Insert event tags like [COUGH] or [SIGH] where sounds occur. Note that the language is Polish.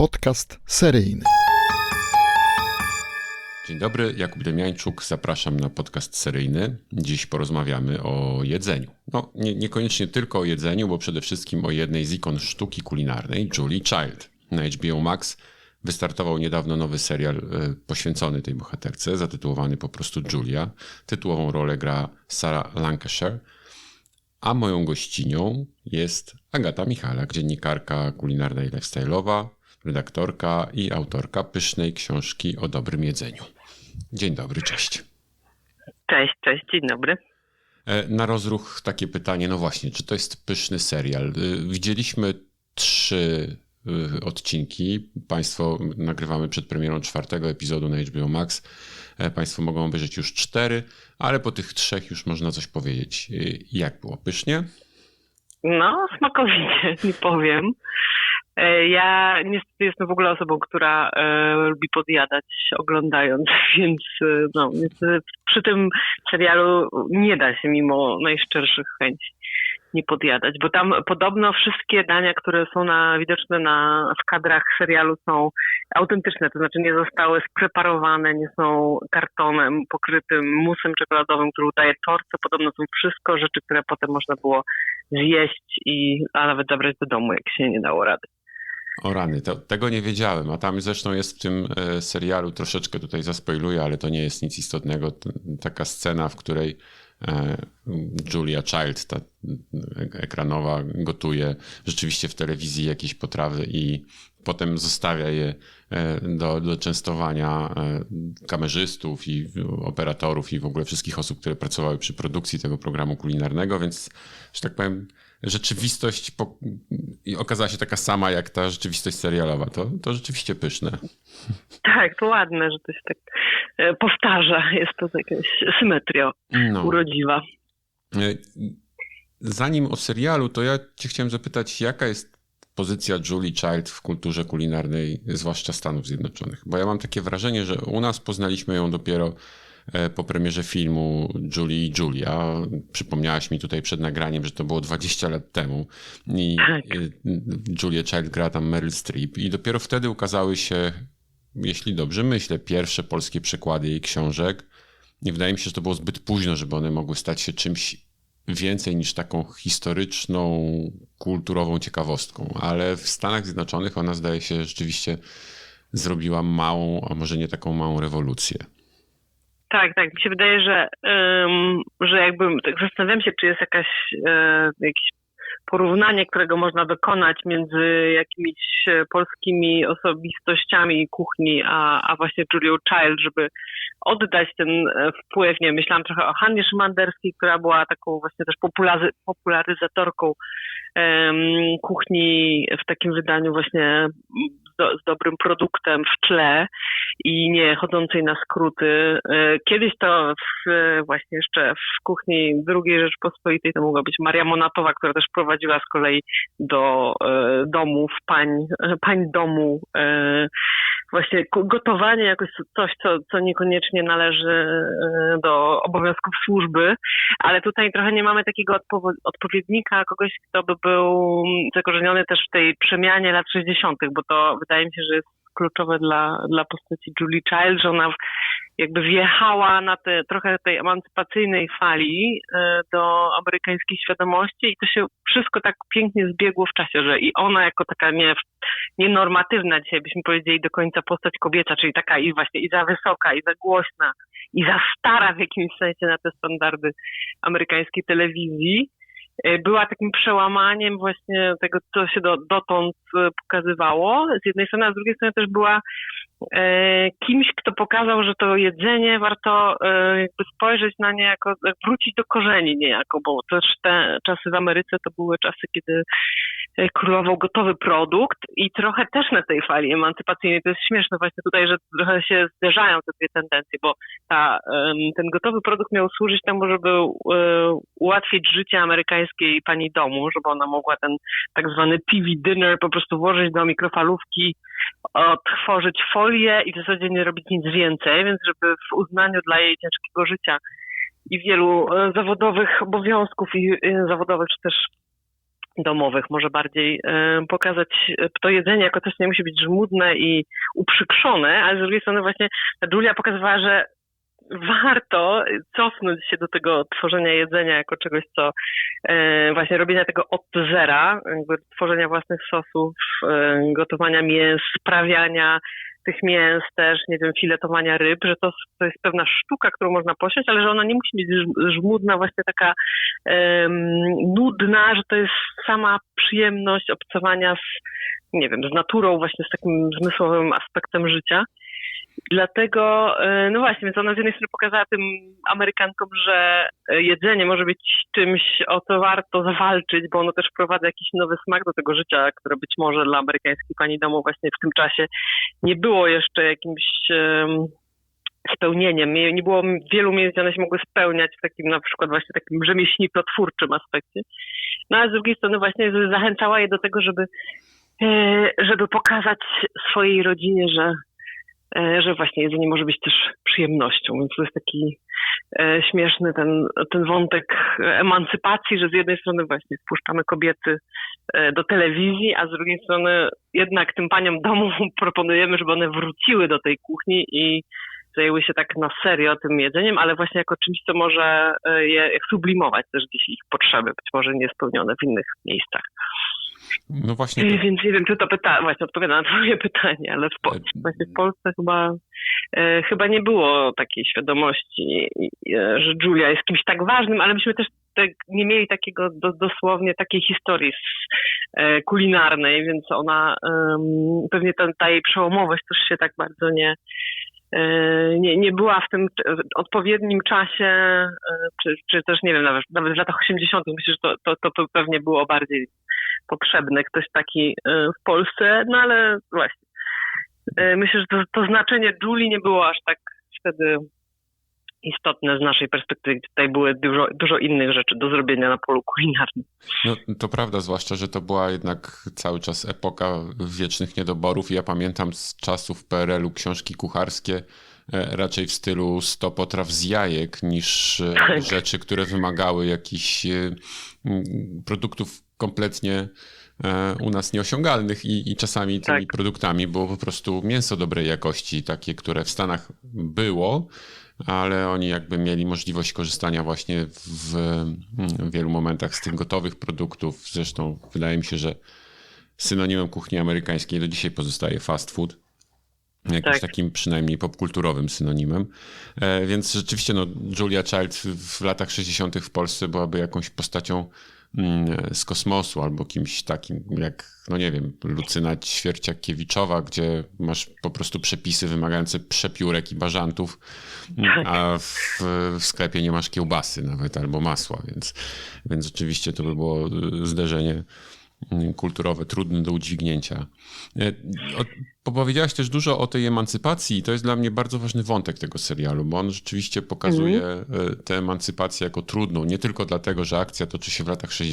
Podcast seryjny. Dzień dobry, Jakub Demiańczuk, zapraszam na podcast seryjny. Dziś porozmawiamy o jedzeniu. No, nie, niekoniecznie tylko o jedzeniu, bo przede wszystkim o jednej z ikon sztuki kulinarnej, Julie Child. Na HBO Max wystartował niedawno nowy serial e, poświęcony tej bohaterce, zatytułowany po prostu Julia. Tytułową rolę gra Sarah Lancashire. A moją gościnią jest Agata Michalak, dziennikarka kulinarna i lifestyle'owa, redaktorka i autorka pysznej książki o dobrym jedzeniu. Dzień dobry, cześć. Cześć, cześć, dzień dobry. E, na rozruch takie pytanie, no właśnie, czy to jest pyszny serial? E, widzieliśmy trzy e, odcinki. Państwo nagrywamy przed premierą czwartego epizodu na HBO Max. Państwo mogą obejrzeć już cztery, ale po tych trzech już można coś powiedzieć. Jak było? Pysznie? No, smakowicie, [LAUGHS] nie powiem. E, ja niestety jestem w ogóle osobą, która e, lubi podjadać oglądając, [LAUGHS] więc e, no, niestety przy tym serialu nie da się mimo najszczerszych chęci nie podjadać, bo tam podobno wszystkie dania, które są na, widoczne na, w kadrach serialu są autentyczne, to znaczy nie zostały spreparowane, nie są kartonem pokrytym musem czekoladowym, który udaje torce, podobno są wszystko rzeczy, które potem można było zjeść i a nawet zabrać do domu, jak się nie dało rady. O rany, to, tego nie wiedziałem, a tam zresztą jest w tym e, serialu, troszeczkę tutaj zaspoiluję, ale to nie jest nic istotnego, taka scena, w której e, Julia Child, ta ekranowa, gotuje rzeczywiście w telewizji jakieś potrawy i potem zostawia je e, do, do częstowania kamerzystów i operatorów i w ogóle wszystkich osób, które pracowały przy produkcji tego programu kulinarnego, więc, że tak powiem, rzeczywistość po... okazała się taka sama jak ta rzeczywistość serialowa. To, to rzeczywiście pyszne. Tak, to ładne, że to się tak e, powtarza. Jest to jakaś symetria no. urodziwa. E, zanim o serialu, to ja cię chciałem zapytać, jaka jest pozycja Julie Child w kulturze kulinarnej, zwłaszcza Stanów Zjednoczonych? Bo ja mam takie wrażenie, że u nas poznaliśmy ją dopiero po premierze filmu Julie i Julia. Przypomniałaś mi tutaj przed nagraniem, że to było 20 lat temu i tak. E, Julia Child gra tam Meryl Streep i dopiero wtedy ukazały się, jeśli dobrze myślę, pierwsze polskie przekłady jej książek i wydaje mi się, że to było zbyt późno, żeby one mogły stać się czymś więcej niż taką historyczną, kulturową ciekawostką, ale w Stanach Zjednoczonych ona zdaje się rzeczywiście zrobiła małą, a może nie taką małą rewolucję. Tak, tak. Mi się wydaje, że, um, że jakby tak zastanawiam się, czy jest jakaś, e, jakieś porównanie, którego można dokonać między jakimiś e, polskimi osobistościami kuchni, a, a właśnie Julią Child, żeby oddać ten e, wpływ. Nie myślałam trochę o Hannie Szymanderskiej, która była taką właśnie też popularyzatorką um, kuchni w takim wydaniu właśnie do, z dobrym produktem w tle i nie chodzącej na skróty. E, kiedyś to w, właśnie jeszcze w kuchni II Rzeczpospolitej to mogła być Maria Monatowa, która też prowadziła z kolei do e, domów, pań, pań domu e, właśnie gotowanie jakoś coś, co, co niekoniecznie należy do obowiązków służby, ale tutaj trochę nie mamy takiego odpo odpowiednika, kogoś, kto by był zakorzeniony też w tej przemianie lat 60., bo to wydaje mi się, że jest kluczowe dla, dla postaci Julie Child, że ona jakby wjechała na te trochę tej emancypacyjnej fali e, do amerykańskiej świadomości i to się wszystko tak pięknie zbiegło w czasie, że i ona jako taka nie, nienormatywna dzisiaj byśmy powiedzieli do końca postać kobieca, czyli taka i właśnie i za wysoka, i za głośna, i za stara w jakimś sensie na te standardy amerykańskiej telewizji, była takim przełamaniem właśnie tego, co się do, dotąd e, pokazywało z jednej strony, a z drugiej strony też była e, kimś, kto pokazał, że to jedzenie warto jakby spojrzeć na nie jako, wrócić do korzeni niejako, bo też te czasy w Ameryce to były czasy, kiedy królował gotowy produkt i trochę też na tej fali emancypacyjnej, to jest śmieszne właśnie tutaj, że trochę się zderzają te dwie tendencje, bo ta, ten gotowy produkt miał służyć temu, żeby ułatwić życie amerykańskiej pani domu, żeby ona mogła ten tak zwany PV dinner po prostu włożyć do mikrofalówki, otworzyć folię i w zasadzie nie robić nic więcej, więc żeby w uznaniu dla jej ciężkiego życia i wielu e, zawodowych obowiązków i zawodowych, czy też domowych, może bardziej e, pokazać to jedzenie jako coś, co nie musi być żmudne i uprzykrzone, ale z drugiej strony właśnie Julia pokazywała, że warto cofnąć się do tego tworzenia jedzenia jako czegoś, co e, właśnie robienia tego od zera, tworzenia własnych sosów, e, gotowania mięs, sprawiania tych mięs też, nie wiem, filetowania ryb, że to, to jest pewna sztuka, którą można posiąść, ale że ona nie musi być żm- żmudna, właśnie taka em, nudna, że to jest sama przyjemność obcowania z, nie wiem, z naturą, właśnie z takim zmysłowym aspektem życia. Dlatego, e, no właśnie, więc ona z jednej strony pokazała tym Amerykankom, że e, jedzenie może być czymś, o co warto zawalczyć, bo ono też wprowadza jakiś nowy smak do tego życia, które być może dla amerykańskiej pani domu właśnie w tym czasie nie było jeszcze jakimś spełnieniem. Nie, było wielu miejsc, gdzie one się mogły spełniać w takim na przykład właśnie takim rzemieślniczo-twórczym aspekcie. No a z drugiej strony właśnie zachęcała je do tego, żeby, e, żeby pokazać swojej rodzinie, że że właśnie jedzenie może być też przyjemnością, więc to jest taki e, śmieszny ten, ten wątek emancypacji, że z jednej strony właśnie wpuszczamy kobiety e, do telewizji, a z drugiej strony jednak tym paniom domu [LAUGHS] proponujemy, żeby one wróciły do tej kuchni i zajęły się tak na serio tym jedzeniem, ale właśnie jako czymś, co może e, je sublimować też gdzieś ich potrzeby, być może niespełnione w innych miejscach. No właśnie. To... Więc nie wiem, czy to pyta, właśnie odpowiada na twoje [LAUGHS] pytanie, ale w, Pol- właśnie w Polsce chyba, e, chyba nie było takiej świadomości, e, że Julia jest kimś tak ważnym, ale myśmy też tak, nie mieli takiego do, dosłownie takiej historii z, e, kulinarnej, więc ona pewnie ten, ta jej przełomowość też się tak bardzo nie, e, nie, nie była w tym odpowiednim czasie, e, czy, czy też nie wiem, nawet, nawet w latach 80. myślę, że to, to, to pewnie było bardziej potrzebny ktoś taki e, w Polsce, no ale właśnie. Myślę, że to, to znaczenie Julii nie było aż tak wtedy istotne z naszej perspektywy. Tutaj były dużo, dużo innych rzeczy do zrobienia na polu kulinarnym. No to prawda, zwłaszcza, że to była jednak cały czas epoka wiecznych niedoborów. Ja pamiętam z czasów PRL-u książki kucharskie raczej w stylu 100 potraw z jajek niż tak. rzeczy, które wymagały jakichś produktów kompletnie u nas nieosiągalnych i, i czasami tymi tak. produktami było po prostu mięso dobrej jakości, takie, które w Stanach było, ale oni jakby mieli możliwość korzystania właśnie w, w wielu momentach z tych gotowych produktów. Zresztą wydaje mi się, że synonimem kuchni amerykańskiej do dzisiaj pozostaje fast food. Jakimś tak. takim przynajmniej popkulturowym synonimem. E, więc rzeczywiście no, Julia Child w latach 60. w Polsce byłaby jakąś postacią z kosmosu albo kimś takim jak, no nie wiem, Lucyna Ćwierciakiewiczowa, gdzie masz po prostu przepisy wymagające przepiórek i bażantów, tak. a w, w, sklepie nie masz kiełbasy nawet albo masła, więc, więc rzeczywiście to by było zderzenie kulturowe, trudne do udźwignięcia. Powiedziałaś też dużo o tej emancypacji i to jest dla mnie bardzo ważny wątek tego serialu, bo on rzeczywiście pokazuje mm. tę emancypację jako trudną, nie tylko dlatego, że akcja toczy się w latach 60.,